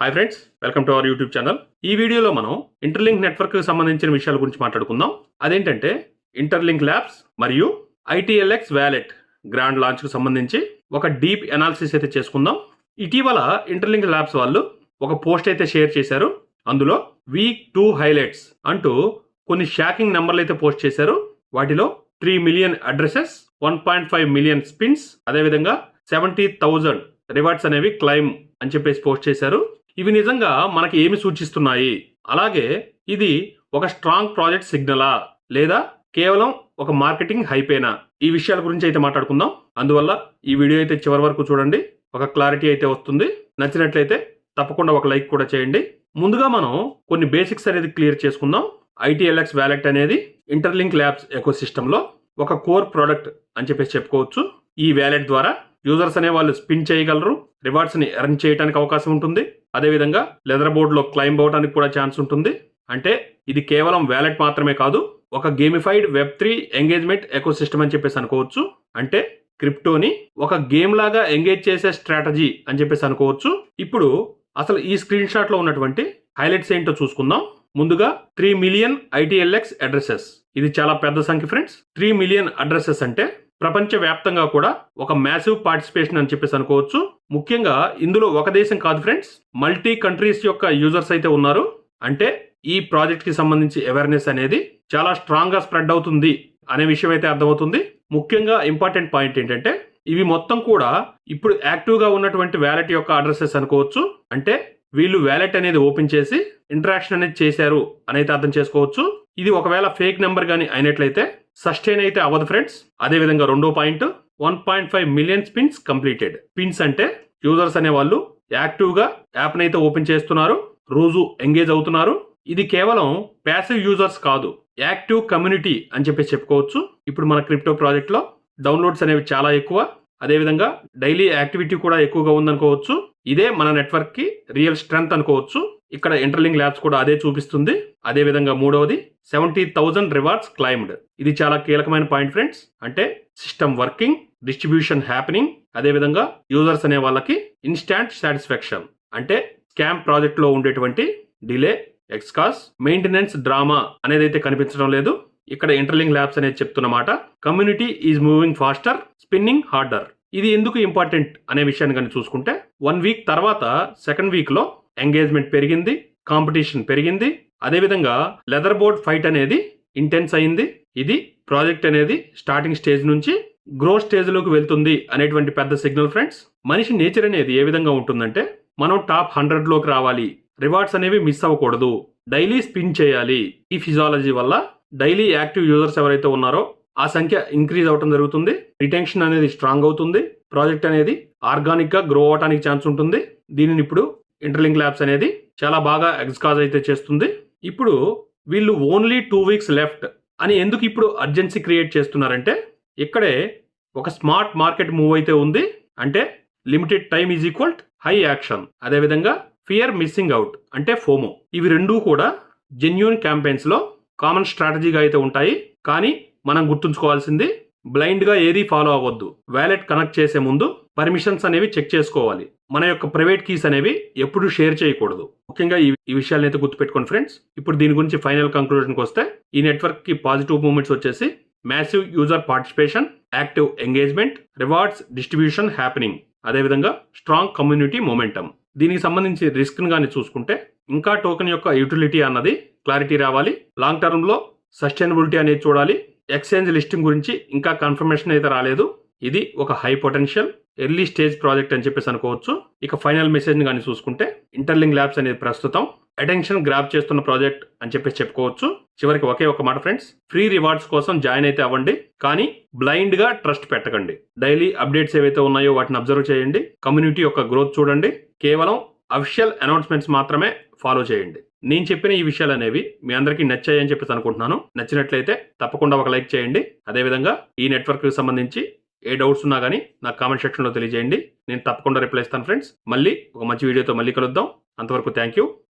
Hi friends welcome to our YouTube channel ఈ వీడియోలో మనం ఇంటర్లింక్ నెట్వర్క్కి సంబంధించిన విషయాల గురించి మాట్లాడుకుందాం. అదేంటంటే ఇంటర్లింక్ ల్యాబ్స్ మరియు ఐటీఎల్ఎక్స్ వ్యాలెట్ గ్రాండ్ లాంచ్కు సంబంధించి ఒక డీప్ అనాలిసిస్ అయితే చేసుకుందాం. ఇటీవల ఇంటర్లింక్ ల్యాబ్స్ వాళ్ళు ఒక పోస్ట్ అయితే షేర్ చేశారు. అందులో వీక్ టూ హైలైట్స్ అంటూ కొన్ని షాకింగ్ నెంబర్లు అయితే పోస్ట్ చేశారు. వాటిలో three million addresses one point five million spins అదేవిధంగా సెవెంటీ థౌజండ్ రివార్డ్స్ అనేవి క్లైమ్ అని చెప్పేసి పోస్ట్ చేశారు. ఇవి నిజంగా మనకి ఏమి సూచిస్తున్నాయి? అలాగే ఇది ఒక స్ట్రాంగ్ ప్రాజెక్ట్ సిగ్నలా? లేదా కేవలం ఒక మార్కెటింగ్ హైపేనా? ఈ విషయాల గురించి అయితే మాట్లాడుకుందాం. అందువల్ల ఈ వీడియో అయితే చివరి వరకు చూడండి. ఒక క్లారిటీ అయితే వస్తుంది. నచ్చినట్లయితే తప్పకుండా ఒక లైక్ కూడా చేయండి. ముందుగా మనం కొన్ని బేసిక్స్ అనేది క్లియర్ చేసుకుందాం. ఐటీఎల్ఎక్స్ వ్యాలెట్ అనేది ఇంటర్లింక్ ల్యాబ్స్ ఎకో ఒక కోర్ ప్రోడక్ట్ అని చెప్పేసి చెప్పుకోవచ్చు. ఈ వ్యాలెట్ ద్వారా యూజర్స్ అనే వాళ్ళు స్పిన్ చేయగలరు. రివార్డ్స్ని ఎర్న్ చేయడానికి అవకాశం ఉంటుంది. అదేవిధంగా లెదర్ బోర్డ్లో క్లైంబ్ అవడానికి కూడా ఛాన్స్ ఉంటుంది. అంటే ఇది కేవలం వ్యాలెట్ మాత్రమే కాదు ఒక gamified web three engagement eco అని చెప్పేసి అనుకోవచ్చు. అంటే క్రిప్టోని ఒక గేమ్ లాగా ఎంగేజ్ చేసే స్ట్రాటజీ అని చెప్పేసి అనుకోవచ్చు. ఇప్పుడు అసలు ఈ స్క్రీన్ షాట్లో ఉన్నటువంటి హైలైట్స్ ఏంటో చూసుకుందాం. ముందుగా త్రీ మిలియన్ ఐటీఎల్ఎక్స్ అడ్రసెస్ ఇది చాలా పెద్ద సంఖ్య ఫ్రెండ్స్ త్రీ మిలియన్ అడ్రసెస్ అంటే ప్రపంచవ్యాప్తంగా కూడా ఒక మ్యాసివ్ పార్టిసిపేషన్ అని చెప్పేసి అనుకోవచ్చు. ముఖ్యంగా ఇందులో ఒక దేశం కాదు ఫ్రెండ్స్ మల్టీ కంట్రీస్ యొక్క యూజర్స్ అయితే ఉన్నారు. అంటే ఈ ప్రాజెక్ట్కి సంబంధించి అవేర్నెస్ అనేది చాలా స్ట్రాంగ్గా స్ప్రెడ్ అవుతుంది అనే విషయం అయితే అర్థమవుతుంది. ముఖ్యంగా ఇంపార్టెంట్ పాయింట్ ఏంటంటే ఇవి మొత్తం కూడా ఇప్పుడు యాక్టివ్గా ఉన్నటువంటి వ్యాలెట్ యొక్క అడ్రసెస్ అనుకోవచ్చు. అంటే వీళ్ళు వ్యాలెట్ అనేది ఓపెన్ చేసి ఇంటరాక్షన్ అనేది చేశారు అని అయితే అర్థం చేసుకోవచ్చు. ఇది ఒకవేళ ఫేక్ నెంబర్ కానీ అయినట్లయితే సస్టైన్ అయితే అవ్వదు ఫ్రెండ్స్ అదే విధంగా రెండో point one point five million spins completed spins అంటే యూజర్స్ అనే వాళ్ళు యాక్టివ్గా యాప్ అయితే ఓపెన్ చేస్తున్నారు రోజు ఎంగేజ్ అవుతున్నారు. ఇది కేవలం ప్యాసివ్ యూజర్స్ కాదు యాక్టివ్ కమ్యూనిటీ అని చెప్పేసి చెప్పుకోవచ్చు. ఇప్పుడు మన క్రిప్టో ప్రాజెక్ట్లో డౌన్లోడ్స్ అనేవి చాలా ఎక్కువ. అదేవిధంగా డైలీ యాక్టివిటీ కూడా ఎక్కువగా ఉందనుకోవచ్చు. ఇదే మన నెట్వర్క్కి రియల్ స్ట్రెంగ్త్ అనుకోవచ్చు. ఇక్కడ ఇంటర్లింక్ ల్యాబ్స్ కూడా అదే చూపిస్తుంది. అదే విధంగా మూడవది సెవెంటీ థౌజండ్ రివార్డ్స్ క్లైమ్డ్ ఇది చాలా కీలకమైన పాయింట్ ఫ్రెండ్స్. అంటే సిస్టమ్ వర్కింగ్ డిస్ట్రిబ్యూషన్ హ్యాపెనింగ్ అదేవిధంగా యూజర్స్ అనే వాళ్ళకి ఇన్స్టాంట్ సాటిస్ఫాక్షన్ అంటే స్కామ్ ప్రాజెక్ట్లో ఉండేటువంటి డిలే ఎక్స్కాస్ మెయింటెనెన్స్ డ్రామా అనేది అయితే కనిపించడం లేదు. ఇక్కడ ఇంటర్లింక్ ల్యాబ్స్ అనేది చెప్తున్నమాట community is moving faster spinning harder ఇది ఎందుకు ఇంపార్టెంట్ అనే విషయాన్ని కానీ చూసుకుంటే వన్ వీక్ తర్వాత సెకండ్ వీక్లో ఎంగేజ్మెంట్ పెరిగింది కాంపిటీషన్ పెరిగింది. అదేవిధంగా లెదర్ బోర్డ్ ఫైట్ అనేది ఇంటెన్స్ అయింది. ఇది ప్రాజెక్ట్ అనేది స్టార్టింగ్ స్టేజ్ నుంచి గ్రో స్టేజ్లోకి వెళ్తుంది అనేటువంటి పెద్ద సిగ్నల్ ఫ్రెండ్స్. మనిషి నేచర్ అనేది ఏ విధంగా ఉంటుందంటే మనం టాప్ హండ్రెడ్లోకి రావాలి. రివార్డ్స్ అనేవి మిస్ అవ్వకూడదు. డైలీ స్పిన్ చేయాలి. ఈ ఫిజియాలజీ వల్ల డైలీ యాక్టివ్ యూజర్స్ ఎవరైతే ఉన్నారో ఆ సంఖ్య ఇంక్రీజ్ అవటం జరుగుతుంది. రిటెన్షన్ అనేది స్ట్రాంగ్ అవుతుంది. ప్రాజెక్ట్ అనేది ఆర్గానిక్గా గ్రో అవడానికి ఛాన్స్ ఉంటుంది. దీనిని ఇప్పుడు ఇంటర్లింక్ ల్యాబ్స్ అనేది చాలా బాగా ఎగ్స్కాజ్ అయితే చేస్తుంది. ఇప్పుడు వీళ్ళు ఓన్లీ టూ వీక్స్ లెఫ్ట్ అని ఎందుకు ఇప్పుడు అర్జెన్సీ క్రియేట్ చేస్తున్నారంటే ఇక్కడే ఒక స్మార్ట్ మార్కెట్ మూవ్ అయితే ఉంది. అంటే limited time is equal high action. అదేవిధంగా ఫియర్ మిస్సింగ్ అవుట్ అంటే ఫోమో. ఇవి రెండూ కూడా జెన్యున్ క్యాంపెయిన్స్లో కామన్ స్ట్రాటజీగా అయితే ఉంటాయి. కానీ మనం గుర్తుంచుకోవాల్సింది బ్లైండ్గా ఏది ఫాలో అవ్వద్దు. వ్యాలెట్ కనెక్ట్ చేసే ముందు పర్మిషన్స్ అనేవి చెక్ చేసుకోవాలి. మన యొక్క ప్రైవేట్ కీస్ అనేవి ఎప్పుడు షేర్ చేయకూడదు. ముఖ్యంగా ఈ ఈ విషయాలను అయితే గుర్తుపెట్టుకోండి ఫ్రెండ్స్. ఇప్పుడు దీని గురించి ఫైనల్ కంక్లూజన్కి వస్తే ఈ నెట్వర్క్కి పాజిటివ్ మూమెంట్స్ వచ్చేసి massive user participation active engagement rewards distribution happening. అదేవిధంగా స్ట్రాంగ్ కమ్యూనిటీ మొమెంటమ్ దీనికి సంబంధించి రిస్క్ కానీ చూసుకుంటే ఇంకా టోకెన్ యొక్క యూటిలిటీ అన్నది క్లారిటీ రావాలి. లాంగ్ టర్మ్లో సస్టైనబిలిటీ అనేది చూడాలి. ఎక్స్చేంజ్ లిస్టింగ్ గురించి ఇంకా కన్ఫర్మేషన్ అయితే రాలేదు. ఇది ఒక high potential early stage project అని చెప్పేసి అనుకోవచ్చు. ఇక ఫైనల్ మెసేజ్ని కానీ చూసుకుంటే ఇంటర్లింగ్ ల్యాబ్స్ అనేది ప్రస్తుతం అటెన్షన్ గ్రాప్ చేస్తున్న ప్రాజెక్ట్ అని చెప్పేసి చెప్పుకోవచ్చు. చివరికి ఒకే ఒక మాట ఫ్రెండ్స్ ఫ్రీ రివార్డ్స్ కోసం జాయిన్ అయితే అవ్వండి. కానీ బ్లైండ్గా ట్రస్ట్ పెట్టకండి. డైలీ అప్డేట్స్ ఏవైతే ఉన్నాయో వాటిని అబ్జర్వ్ చేయండి. కమ్యూనిటీ యొక్క గ్రోత్ చూడండి. కేవలం అఫిషియల్ అనౌన్స్మెంట్స్ మాత్రమే ఫాలో చేయండి. నేను చెప్పిన ఈ విషయాలు అనేవి మీ అందరికీ నచ్చాయని చెప్పేసి అనుకుంటున్నాను. నచ్చినట్లయితే తప్పకుండా ఒక లైక్ చేయండి. అదేవిధంగా ఈ నెట్వర్క్కి సంబంధించి ఏ డౌట్స్ ఉన్నా కానీ నాకు కామెంట్ సెక్షన్లో తెలియజేయండి. నేను తప్పకుండా రిప్లై ఇస్తాను ఫ్రెండ్స్. మళ్ళీ ఒక మంచి వీడియోతో మళ్ళీ కలుద్దాం. అంతవరకు థ్యాంక్ యూ